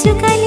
цю калю.